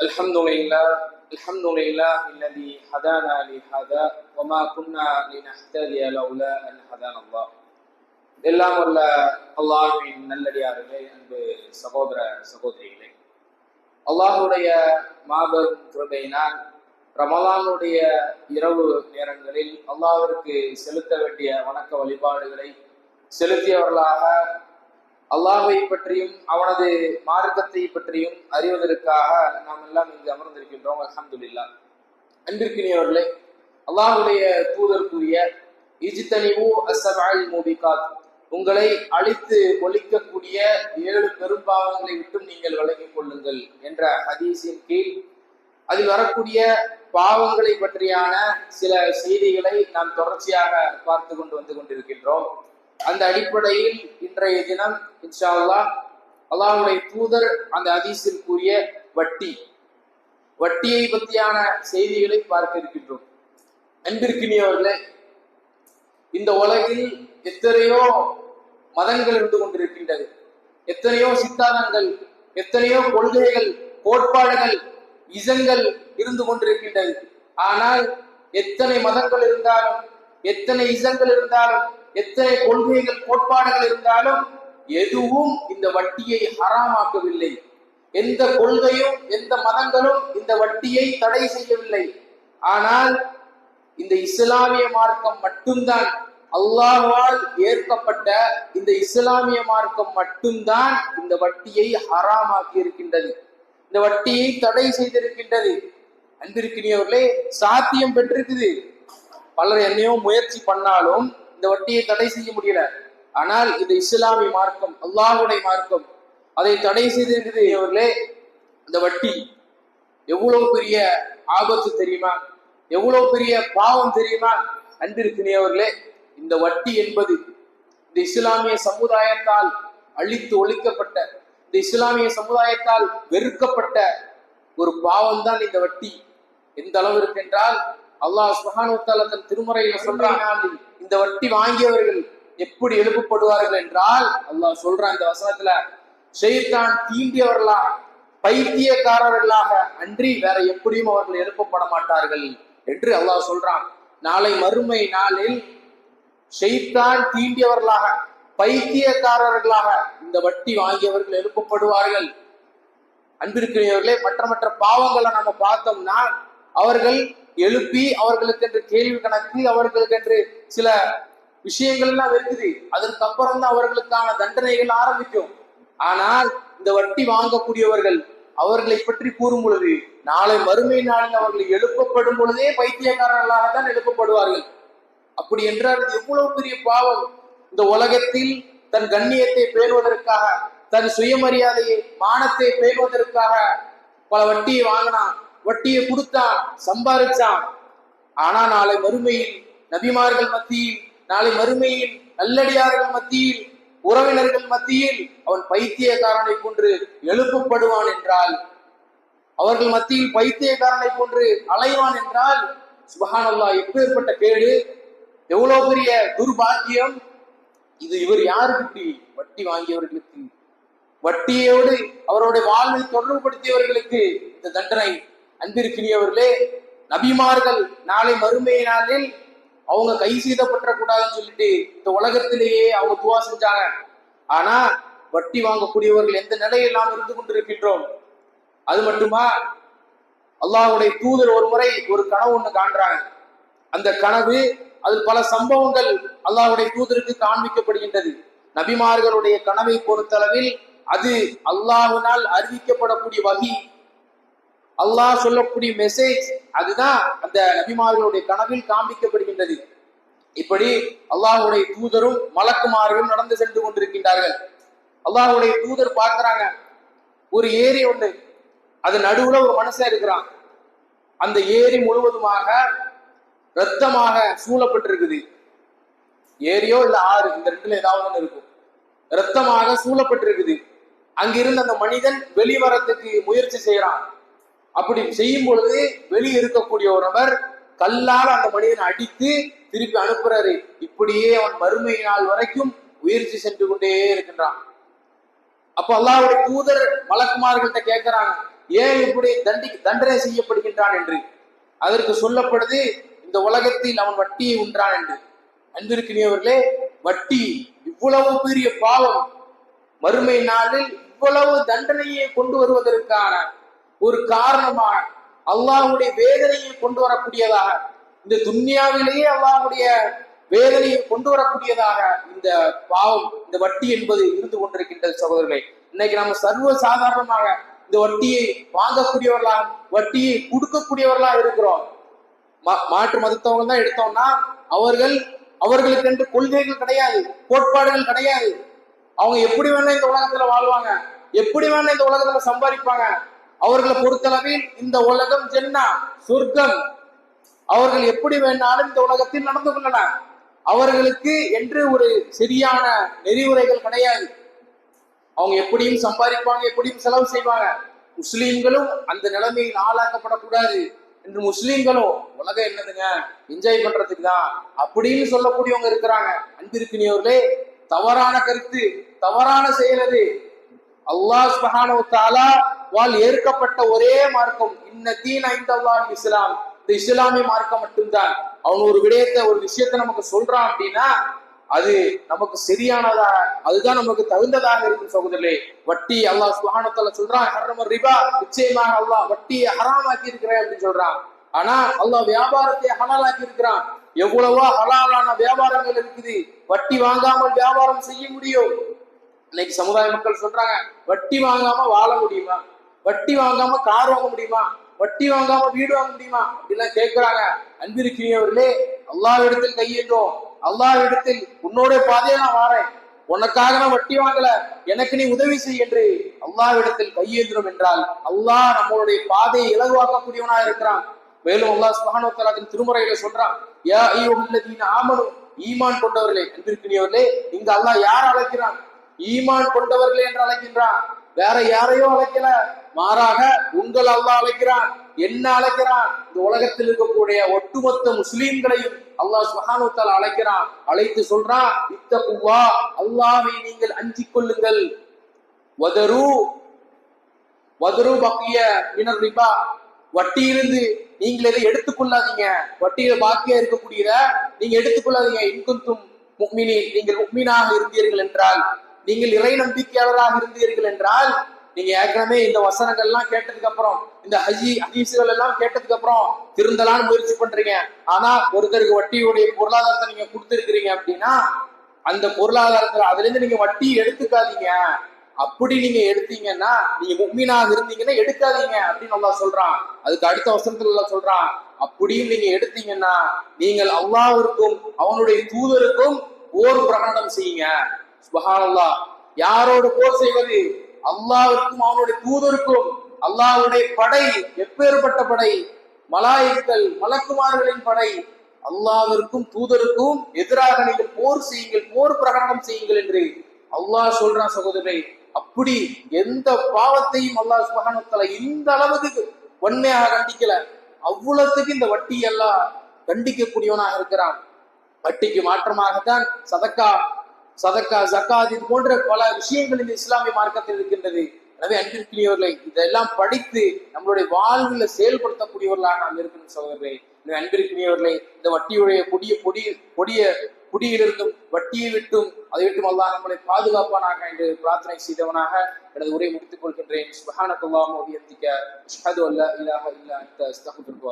الحمد لله الحمد لله الذي هدانا لهذا وما كنا لنهتدي لولا أن هدانا الله எல்லாம் வல்ல அல்லாஹுவின் நல்லடியார்களே அன்பு சகோதர சகோதரிகளே. அல்லாஹுடைய மாபெரும் கிருபையினால் ரமலானுடைய இரவு நேரங்களில் அல்லாஹிற்கு செலுத்த வேண்டிய வணக்க வழிபாடுகளை செலுத்தியவர்களாக அல்லாஹை பற்றியும் அவனது மார்க்கத்தை பற்றியும் அறிவதற்காக நாம் எல்லாம் இங்கு அமர்ந்திருக்கின்றோம். அஹமதுல்லா அன்பிற்கினியவர்களே அல்லாஹுடைய தூதர் கூறிய இஜித்தனிவு அசபால் மூபிகாத். உங்களை அழித்து ஒழிக்கக்கூடிய ஏழு பெரும்பாவங்களை விட்டும் நீங்கள் விலகிக் கொள்ளுங்கள் என்ற ஹதீஸின் கீழ். அதில் வரக்கூடிய பாவங்களை பற்றியான சில செய்திகளை நாம் தொடர்ச்சியாக பார்த்து கொண்டு வந்து கொண்டிருக்கின்றோம். அந்த அடிப்படையில் இன்றைய தினம் இன்ஷா அல்லா அல்லாஹுடைய தூதர் அந்த அதிசில் கூறிய வட்டி வட்டியை பற்றியான செய்திகளை பார்க்க இருக்கின்றோம். அன்பிற்கினியவர்களே இந்த உலகில் எத்தனையோ மதங்கள் இருந்து கொண்டிருக்கின்றது. எத்தனையோ சித்தாந்தங்கள் எத்தனையோ கொள்கைகள் கோட்பாடுகள் இசங்கள் இருந்து கொண்டிருக்கின்றது. ஆனால் எத்தனை மதங்கள் இருந்தாலும் எத்தனை இசங்கள் இருந்தாலும் எத்தனை கொள்கைகள் கோட்பாடுகள் இருந்தாலும் எதுவும் இந்த வட்டியை ஹராமாக்கவில்லை. எந்த கொள்கையும் எந்த மதங்களும் இந்த வட்டியை தடை செய்யவில்லை. ஆனால் இந்த இஸ்லாமிய மார்க்கம் மட்டும்தான் அல்லாஹால் ஏற்கப்பட்ட இந்த இஸ்லாமிய மார்க்கம் மட்டும்தான் இந்த வட்டியை ஹராமாக்கி இருக்கின்றது இந்த வட்டியை தடை செய்திருக்கின்றது. அன்பிருக்கிறவர்களே சாத்தியம் பெற்றிருக்குது. பலர் என்னையோ முயற்சி பண்ணாலும் இந்த வட்டியை தடை செய்ய முடியல. ஆனால் இது இஸ்லாமிய மார்க்கம் அல்லாஹுடைய மார்க்கம். அதை தடை செய்திருக்கிறது அவர்களே இந்த வட்டி எவ்வளவு பெரிய ஆபத்து தெரியுமா? எவ்வளவு பெரிய பாவம் தெரியுமா? அன்றிருக்கிறவர்களே இந்த வட்டி என்பது இந்த இஸ்லாமிய சமுதாயத்தால் அழித்து ஒழிக்கப்பட்ட இந்த இஸ்லாமிய சமுதாயத்தால் வெறுக்கப்பட்ட ஒரு பாவம் தான் இந்த வட்டி. எந்த அளவு என்றால் அல்லாஹ் சுஹானு தன் திருமுறையில் சொல்றான் இந்த வட்டி வாங்கியவர்கள் எப்படி எழுப்பப்படுவார்கள் என்றால் அல்லாஹ் சொல்றான் இந்த வசனத்துல ஷெய்தான் தீண்டியவர்களா பைத்தியக்காரர்களாக அன்றி வேற எப்படியும் அவர்கள் எழுப்பப்பட மாட்டார்கள் என்று அல்லாஹ் சொல்றான். நாளை மறுமை நாளில் ஷெய்தான் தீண்டியவர்களாக பைத்தியக்காரர்களாக இந்த வட்டி வாங்கியவர்கள் எழுப்பப்படுவார்கள். அன்பிற்குரியவர்களே மற்ற மற்ற பாவங்களை நம்ம பார்த்தோம்னா அவர்கள் எழுப்பி அவர்களுக்கென்று கேள்வி கணக்கு அவர்களுக்கென்று சில விஷயங்கள் எல்லாம் இருக்குது. அதற்கு அப்புறம் தான் அவர்களுக்கான தண்டனைகள் ஆரம்பிக்கும். ஆனால் இந்த வட்டி வாங்கக்கூடியவர்கள் அவர்களை பற்றி கூறும் பொழுது நாளை மறுமை நாளில் அவர்கள் எழுப்பப்படும் பொழுதே பைத்தியக்காரர்களாக தான் எழுப்பப்படுவார்கள். அப்படி என்றால் எவ்வளவு பெரிய பாவம். இந்த உலகத்தில் தன் கண்ணியத்தை பேணுவதற்காக தன் சுயமரியாதையை மானத்தை பேணுவதற்காக பல வட்டியை வாங்கினான். வட்டியை கொடுத்தான் சம்பாதிச்சான் ஆனா நாளை மறுமையில் நபிமார்கள் மத்தியில் நாளை மறுமையில் நல்லடியார்கள் மத்தியில் உறவினர்கள் மத்தியில் அவன் பைத்தியக்காரனை போன்று எழுப்பப்படுவான் என்றால் அவர்கள் மத்தியில் பைத்தியக்காரனை போன்று அலைவான் என்றால் சுபஹானல்லா எப்பேற்பட்ட கேடு? எவ்வளவு பெரிய துர்பாக்கியம்? இது இவர் யாருக்கு வட்டி வாங்கியவர்களுக்கு? வட்டியோடு அவருடைய வாழ்வை தொடர்புபடுத்தியவர்களுக்கு இந்த தண்டனை அன்பிற்கினியவர்களே நபிமார்கள் நாளை மறுமை நாளில் அவங்க கை கூடாதுன்னு சொல்லிட்டு இந்த உலகத்திலேயே அவங்க துவா செஞ்சாங்க. ஆனா வட்டி வாங்கக்கூடியவர்கள் எந்த நிலையில் நாம் இருந்து கொண்டிருக்கின்றோம்? அது மட்டுமா? அல்லாஹுடைய தூதர் ஒரு முறை ஒரு கனவு ஒண்ணு காண்றாங்க. அந்த கனவு அதில் பல சம்பவங்கள் அல்லாஹுடைய தூதருக்கு காண்பிக்கப்படுகின்றது. நபிமார்களுடைய கனவை பொறுத்தளவில் அது அல்லாஹினால் அறிவிக்கப்படக்கூடிய வகி. அல்லாஹ் சொல்லக்கூடிய மெசேஜ் அதுதான் அந்த நபிமார்களுடைய கனவில் காண்பிக்கப்படுகின்றது. இப்படி அல்லாஹுடைய தூதரும் மலக்குமார்களும் நடந்து சென்று கொண்டிருக்கின்றார்கள். அல்லாஹுடைய தூதர் பார்க்கிறாங்க. ஒரு ஏரி ஒண்ணு. அது நடுவுல ஒரு மனுஷன் இருக்கிறான். அந்த ஏரி முழுவதுமாக ரத்தமாக சூழப்பட்டிருக்குது. ஏரியோ இல்ல ஆறு இந்த ரெண்டுல ஏதாவது ஒண்ணு இருக்கும். ரத்தமாக சூழப்பட்டிருக்குது. அங்கிருந்து அந்த மனிதன் வெளிவரத்துக்கு முயற்சி செய்யறான் அப்படி செய்யும் பொழுது வெளியே இருக்கக்கூடிய ஒரு நபர் கல்லால் அந்த மனிதனை அடித்து திருப்பி அனுப்புறாரு. இப்படியே அவன் மறுமை நாள் வரைக்கும் உயிர்ச்சி சென்று கொண்டே இருக்கின்றான். அப்ப அல்லாவுடைய தூதர் மலக்குமார்கள்ட்ட கேட்கிறாங்க ஏன் இப்படி தண்டி தண்டனை செய்யப்படுகின்றான் என்று? அதற்கு சொல்லப்படுது இந்த உலகத்தில் அவன் வட்டியை உண்டான் என்று. அன்பிருக்கிறவர்களே வட்டி இவ்வளவு பெரிய பாவம். மறுமை நாளில் இவ்வளவு தண்டனையை கொண்டு வருவதற்கான ஒரு காரணமாக அல்லாஹுடைய வேதனையை கொண்டு வரக்கூடியதாக இந்த துன்யாவிலேயே அல்லாஹுடைய வேதனையை கொண்டு வரக்கூடியதாக இந்த பாவம் இந்த வட்டி என்பது இருந்து கொண்டிருக்கின்றது சகோதரர்களே. இன்னைக்கு நம்ம சர்வ சாதாரணமாக இந்த வட்டியை வாங்கக்கூடியவர்களாக வட்டியை கொடுக்கக்கூடியவர்களாக இருக்கிறோம். மா- மாற்று மதத்தவங்க தான் எடுத்தோம்னா அவர்கள் அவர்களுக்கென்று கொள்கைகள் கிடையாது கோட்பாடுகள் கிடையாது. அவங்க எப்படி வேணா இந்த உலகத்துல வாழ்வாங்க எப்படி வேணா இந்த உலகத்துல சம்பாதிப்பாங்க அவர்களை பொறுத்தளவில் இந்த உலகம் ஜென்னா சொர்க்கம். அவர்கள் எப்படி வேணாலும் இந்த உலகத்தில் நடந்து கொள்ளலாம். அவர்களுக்கு என்று ஒரு சரியான நெறிமுறைகள் கிடையாது. அவங்க எப்படியும் சம்பாதிப்பாங்க எப்படியும் செலவு செய்வாங்க. முஸ்லீம்களும் அந்த நிலைமையில் ஆளாக்கப்படக்கூடாது என்று முஸ்லீம்களும் உலகம் என்னதுங்க? என்ஜாய் பண்றதுக்கு தான். அப்படின்னு சொல்லக்கூடியவங்க இருக்கிறாங்க. அன்பிருக்கினியவர்களே தவறான கருத்து தவறான செயல் அது. அல்லாஹ் சுப்ஹானஹு தாலா வால் ஏற்கப்பட்ட ஒரே மார்க்கம் இன்ன தீன் ஐந்தல்லாஹ் இஸ்லாம். இந்த இஸ்லாமிய மார்க்கம் மட்டும்தான். அவன் ஒரு விடயத்தை ஒரு விஷயத்தை நமக்கு சொல்றான் அப்படின்னா அது நமக்கு சரியானதா அதுதான் நமக்கு தகுந்ததாக இருக்கும் சகோதரே வட்டி அல்லாஹ் சுகானத்துல சொல்றான் ஹர்ரம ரிபா. நிச்சயமாக அல்லாஹ் வட்டியை ஹராமாக்கி இருக்கிறேன் அப்படின்னு சொல்றான். ஆனா அல்லாஹ் வியாபாரத்தை ஹலாலாக்கி இருக்கிறான். எவ்வளவோ ஹலாலான வியாபாரங்கள் இருக்குது. வட்டி வாங்காமல் வியாபாரம் செய்ய முடியும். இன்னைக்கு சமுதாய மக்கள் சொல்றாங்க வட்டி வாங்காம வாழ முடியுமா? வட்டி வாங்காம கார் வாங்க முடியுமா? வட்டி வாங்காம வீடு வாங்க முடியுமா? அப்படிலாம் கேட்கிறாங்க. அன்பிருக்கிறவர்களே அல்லாஹ் இடத்தில் கையேந்தோம் அல்லாஹ் இடத்தில் உன்னோட பாதையை நான் வாரேன் உனக்காக நான் வட்டி வாங்கல. எனக்கு நீ உதவி செய் என்று அல்லாஹ் இடத்தில் கையேந்திரம் என்றால் அல்லாஹ் நம்மளுடைய பாதையை இலகுவாக்கக்கூடியவனா இருக்கிறான். மேலும் அல்லாஹ் சுப்ஹானஹு திருமுறையில சொல்றான் யா அய்யுஹல்லதீன ஆமனு ஈமான் கொண்டவர்களே. அன்பிற்கினியவர்களே இங்க அல்லாஹ் யார் அழைக்கிறான்? ஈமான் கொண்டவர்களே என்று அழைக்கின்றான். வேற யாரையோ அழைக்கல. மாறாக உங்கள் அல்லாஹ் அழைக்கிறான் என்ன அழைக்கிறான்? இந்த உலகத்தில் இருக்கக்கூடிய ஒட்டுமொத்த முஸ்லீம்களையும் அல்லாஹ் சுஹானுத்தால் அழைக்கிறான். அழைத்து சொல்றான் இத்த பூவா அல்லாவை நீங்கள் அஞ்சிக் கொள்ளுங்கள். வதரு வதரு பக்கிய மினர் ரிபா வட்டியிலிருந்து நீங்கள் எதை எடுத்துக்கொள்ளாதீங்க வட்டியில பாக்கியா இருக்கக்கூடியத நீங்க எடுத்துக்கொள்ளாதீங்க இன்குந்தும் முக்மினி நீங்கள் முக்மீனாக இருந்தீர்கள் என்றால் நீங்கள் இறை நம்பிக்கையாளராக இருந்தீர்கள் என்றால் நீங்க ஏற்கனவே இந்த வசனங்கள்லாம் கேட்டதுக்கு அப்புறம் இந்த ஹஜி ஹதீசுகள் எல்லாம் கேட்டதுக்கு அப்புறம் திருந்தலாம்னு முயற்சி பண்றீங்க. ஆனா ஒருத்தருக்கு வட்டியுடைய பொருளாதாரத்தை நீங்க கொடுத்துருக்கிறீங்க அப்படின்னா அந்த பொருளாதாரத்துல அதுல இருந்து நீங்க வட்டி எடுத்துக்காதீங்க. அப்படி நீங்க எடுத்தீங்கன்னா நீங்க முக்மீனாக இருந்தீங்கன்னா எடுக்காதீங்க அப்படின்னு நல்லா சொல்றான். அதுக்கு அடுத்த வசனத்துல நல்லா சொல்றான் அப்படியும் நீங்க எடுத்தீங்கன்னா நீங்கள் அல்லாஹ்விற்கும் அவனுடைய தூதருக்கும் ஓர் பிரகடனம் செய்யுங்க. சுபஹானல்லா யாரோடு போர் செய்வது? அல்லாவிற்கும் அவனுடைய தூதருக்கும் அல்லாவுடைய படை எப்பேற்பட்ட படை? மலாயிக்கள் மலக்குமார்களின் படை. அல்லாவிற்கும் தூதருக்கும் எதிராக நீங்கள் போர் செய்யுங்கள் போர் பிரகடனம் செய்யுங்கள் என்று அல்லாஹ் சொல்றான் சகோதரரை. அப்படி எந்த பாவத்தையும் அல்லாஹ் சுபஹானஹு இந்த அளவுக்கு வன்மையாக கண்டிக்கல. அவ்வளவுக்கு இந்த வட்டி எல்லாம் கண்டிக்கக்கூடியவனாக இருக்கிறான். வட்டிக்கு மாற்றமாகத்தான் சதக்கா சதக்கா ஜக்காத் இது போன்ற பல விஷயங்கள் இந்த இஸ்லாமிய மார்க்கத்தில் இருக்கின்றது. எனவே அன்பிற்குரியவர்களை இதெல்லாம் படித்து நம்மளுடைய வாழ்வில் செயல்படுத்தக்கூடியவர்களாக நாம் இருக்கணும் சகோதரர்களே. எனவே அன்பிற்குரியவர்களை இந்த வட்டியுடைய கொடிய பொடி கொடிய குடியிலிருந்தும் வட்டியை விட்டும் அதை விட்டும் அல்லாஹ் நம்மளை பாதுகாப்பானாக என்று பிரார்த்தனை செய்தவனாக எனது உரையை முடித்துக் கொள்கின்றேன். சுகான வபிஹம்திக அஷ்ஹது அல்லா இலாஹ இல்லா அந்த அஸ்தக்ஃபிருக்க